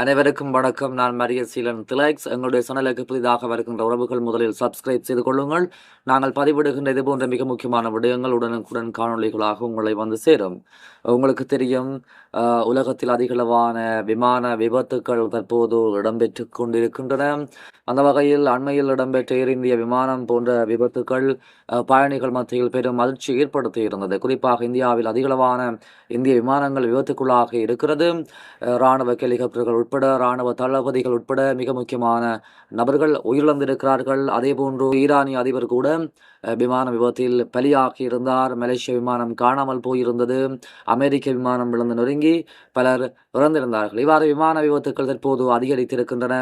அனைவருக்கும் வணக்கம். நான் மரிய சீலன் திலக்ஸ். எங்களுடைய சேனலுக்கு புதிதாக வருகின்ற உறவுகள் முதலில் சப்ஸ்கிரைப் செய்து கொள்ளுங்கள். நாங்கள் பதிவிடுகின்ற இதுபோன்ற மிக முக்கியமான விடயங்கள் உடனுக்குடன் காணொளிகளாக உங்களை வந்து சேரும். உங்களுக்கு தெரியும் உலகத்தில் அதிகளவான விமான விபத்துக்கள் தற்போது இடம்பெற்று கொண்டிருக்கின்றன. அந்த வகையில் அண்மையில் இடம்பெற்ற ஏர் இந்திய விமானம் போன்ற விபத்துக்கள் பயணிகள் மத்தியில் பெரும் அதிர்ச்சி ஏற்படுத்தி இருந்தது. குறிப்பாக இந்தியாவில் அதிகளவான இந்திய விமானங்கள் விபத்துக்குள்ளாக இருக்கிறது. இராணுவ ராணுவ ஹெலிகாப்டர்கள் உட்பட ராணுவ தளபதிகள் உட்பட மிக முக்கியமான நபர்கள் உயிரிழந்திருக்கிறார்கள். அதே போன்று ஈரானிய அதிபர் கூட விமான விபத்தில் பலியாகி இருந்தார் மலேசிய விமானம் காணாமல் போயிருந்தது. அமெரிக்க விமானம் விழுந்து நொறுங்கி பலர் இறந்திருந்தார்கள். இவ்வாறு விமான விபத்துக்கள் தற்போது அதிகரித்திருக்கின்றன.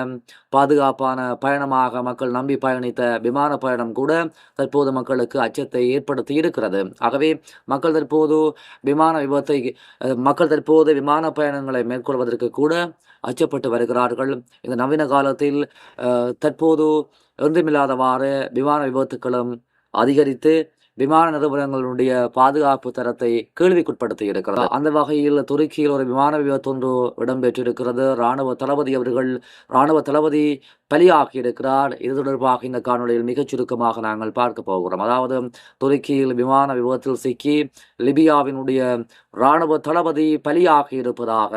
பாதுகாப்பான பயணமாக மக்கள் நம்பி பயணித்த விமான பயணம் கூட தற்போது மக்களுக்கு அச்சத்தை ஏற்படுத்தி இருக்கிறது ஆகவே மக்கள் தற்போது விமான விபத்தை மக்கள் தற்போது விமான பயணங்களை மேற்கொள்வதற்கு கூட அச்சப்பட்டு வருகிறார்கள். இந்த நவீன காலத்தில் தற்போது ஒன்றுமில்லாதவாறு விமான விபத்துக்களும் அதிகரித்து விமான நிறுவனங்களுடைய பாதுகாப்பு தரத்தை கேள்விக்குட்படுத்தி இருக்கிறது. அந்த வகையில் துருக்கியில் ஒரு விமான விபத்து ஒன்று இடம்பெற்றிருக்கிறது. ராணுவ தளபதி அவர்கள் இராணுவ தளபதி பலியாகி இருக்கிறார். இது தொடர்பாக இந்த காணொளியில் மிகச் சுருக்கமாக நாங்கள் பார்க்க போகிறோம். அதாவது துருக்கியில் விமான விபத்தில் சிக்கி லிபியாவினுடைய ராணுவ தளபதி பலியாகி இருப்பதாக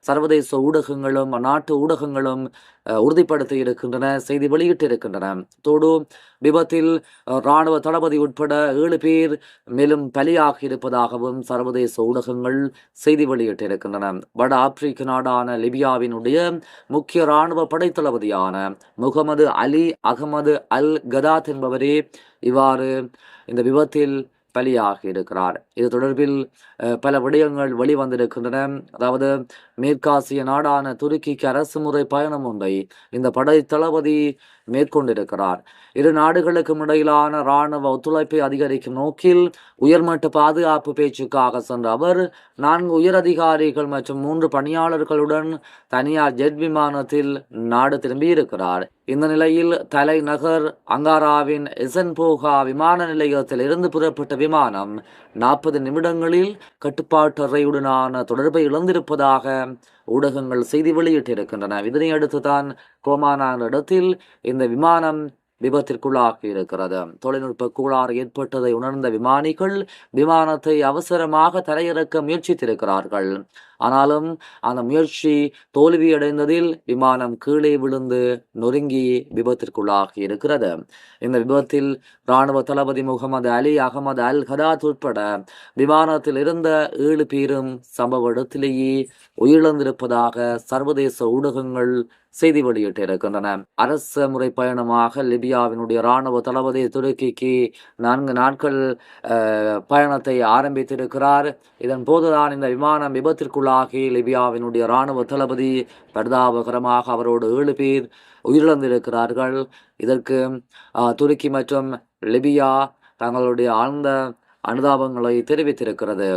சர்வதேச ஊடகங்களும் அந்நாட்டு ஊடகங்களும் உறுதிப்படுத்தி இருக்கின்றன செய்தி வெளியிட்டிருக்கின்றன. தோடு விபத்தில் இராணுவ ராணுவ தளபதி உட்பட ஏழு பேர் மேலும் பலியாகி இருப்பதாகவும் சர்வதேச ஊடகங்கள் செய்தி வெளியிட்டிருக்கின்றன. வட ஆப்பிரிக்க நாடான லிபியாவினுடைய முக்கிய ராணுவ படைத்தளபதியான முகமது அலி அகமது அல் கதாத் என்பவரே இவ்வாறு இந்த விபத்தில் பலியாகி இருக்கிறார். இது தொடர்பில் பல விடயங்கள் வெளிவந்திருக்கின்றன. அதாவது மேற்காசிய நாடான துருக்கிக்கு அரசு முறை பயணம் ஒன்றை இந்த படை தளபதி மேற்கொண்டிருக்கிறார். இரு நாடுகளுக்கும் இடையிலான இராணுவ ஒத்துழைப்பை அதிகரிக்கும் நோக்கில் உயர்மட்ட பாதுகாப்பு பேச்சுக்காக சென்ற அவர் நான்கு உயரதிகாரிகள் மற்றும் மூன்று பணியாளர்களுடன் தனியார் ஜெட் விமானத்தில் நாடு திரும்பியிருக்கிறார். இந்த நிலையில் தலைநகர் அங்காராவின் எசன்போகா விமான நிலையத்தில் இருந்து புறப்பட்ட விமானம் நாற்பது நிமிடங்களில் கட்டுப்பாட்டு அறையுடனான தொடர்பை இழந்திருப்பதாக ஊடகங்கள் செய்தி வெளியிட்டிருக்கின்றன. இதனை அடுத்து தான் கோமானா இடத்தில் இந்த விமானம் விபத்திற்குள்ளாகி இருக்கிறது. தொழில்நுட்ப கோளாறு ஏற்பட்டதை உணர்ந்த விமானிகள் விமானத்தை அவசரமாக தரையிறக்க முயற்சித்திருக்கிறார்கள். ஆனாலும் அந்த முயற்சி தோல்வியடைந்ததில் விமானம் கீழே விழுந்து நொறுங்கி விபத்திற்குள்ளாகி இருக்கிறது. இந்த விபத்தில் இராணுவ தளபதி Mohammed Ali Ahmed Al Haddad உட்பட விமானத்தில் இருந்த ஏழு பேரும் சம்பவ இடத்திலேயே உயிரிழந்திருப்பதாக சர்வதேச ஊடகங்கள் செய்தி வெளியிட்டிருக்கின்றன. அரச முறை பயணமாக சிரியாவினுடைய இராணுவ தளபதி துருக்கிக்கு நான்கு நாட்கள் பயணத்தை ஆரம்பித்திருக்கிறார். இதன் போதுதான் இந்த விமானம் விபத்திற்குள்ளாகி லிபியாவினுடைய இராணுவ தளபதி பரிதாபகரமாக அவரோடு ஏழு பேர் உயிரிழந்திருக்கிறார்கள். இதற்கு துருக்கி மற்றும் லிபியா தங்களுடைய ஆழ்ந்த அனுதாபங்களை தெரிவித்திருக்கிறது.